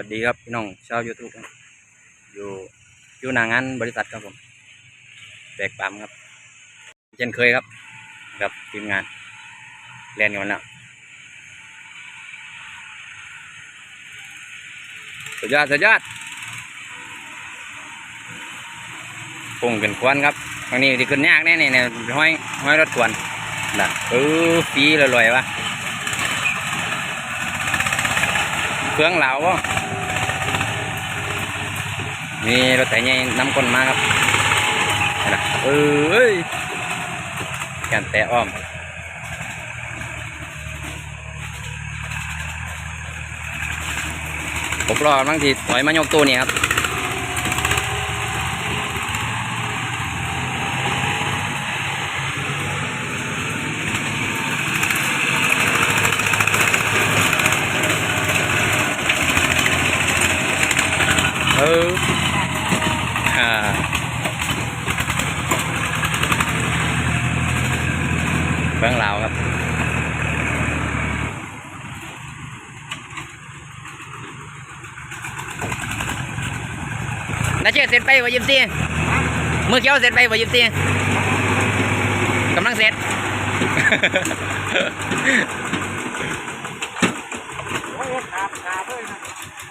วัสดีครับพี่น้องชาวยูทูบอยู่อยู่หนางานบริษัทครับผมแบกปั๊มครับ เช่นเคยครับ กับทีมงานเรียนกันแล้วสุดยอดสุดยอดปุ่งเป็นควันครับตรงนี้ที่ขึ้นยากแน่เนี่ยเนี่ยห้อยห้อยรถควันน่ะเออฟีลอยๆวะเครื่องเหลาวะ นี่รถแตยยังน้ำคนมาครับนะเอ้ยการแตะอ้อมผมรอบางทีถอยมายกตัวนี่ครับ เออ อ่าเบื้องลาวครับนาเชื่อเสร็จไปวะยิมซีมือเขียวเสร็จไปวะยิมซีกำลังเสร็จ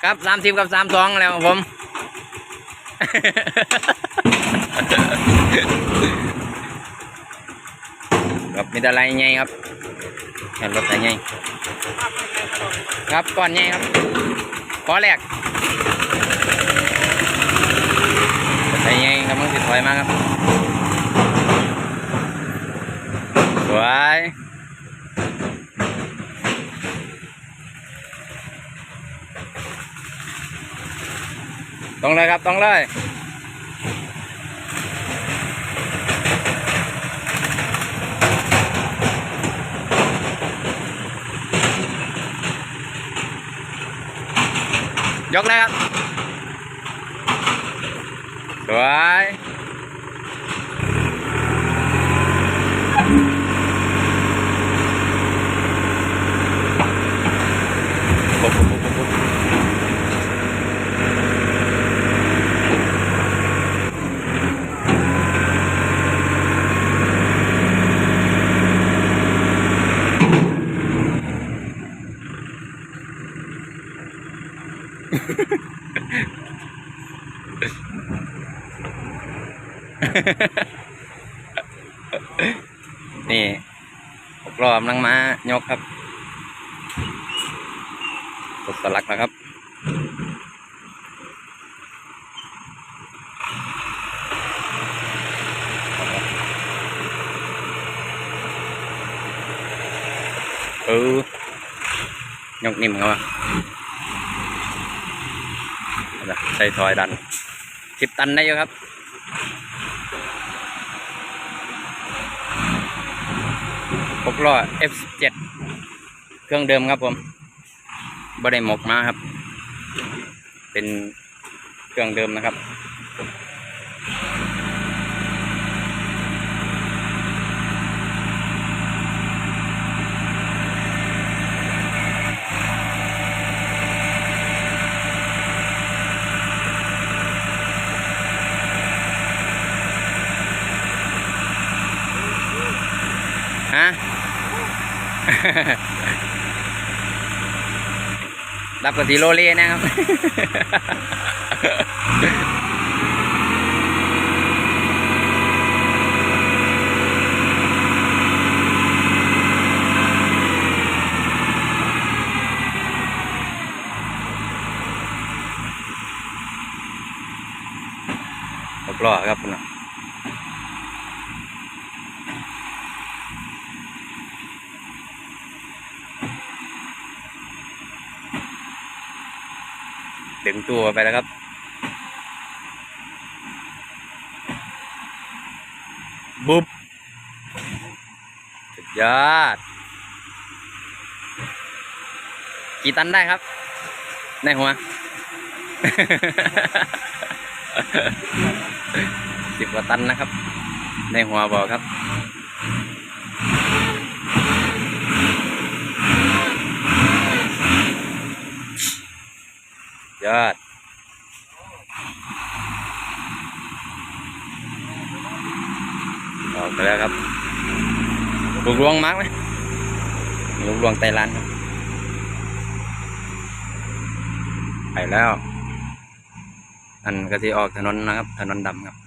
ครับสามสิบกับสามสองแล้วผม ครับมีแต่อะไรไงครับเห็นรถอะไรไงครับก่อนไงครับขอแรกรถอะไรไงกำลังติดถอยมากครับสวย ตรงเลยครับตรงเลยยกเลยครับสวย นี่หกรอบนังมายกครับกดสลักนะครับเออยกนิ่มเขาอะเอาล่ะใส่ถอยดัน สิบตันได้เยอะครับ หกล้อ F17 เครื่องเดิมครับผมบ่ได้หมกมาครับ เป็นเครื่องเดิมนะครับะ รับกับทีโรเล่นะครับ หกล้อครับคุณ ดึงตัวไปแล้วครับ บุบสุดยอด กี่ตันได้ครับ ในหัว สิบกว่าตันนะครับ ในหัวบอกครับ ยอดออกไปแล้วครับลูกลวงมาร์กไหมลูกลวงไตรันไปแล้ว อันก็ที่ออกถนนนะครับ ถนนดำครับ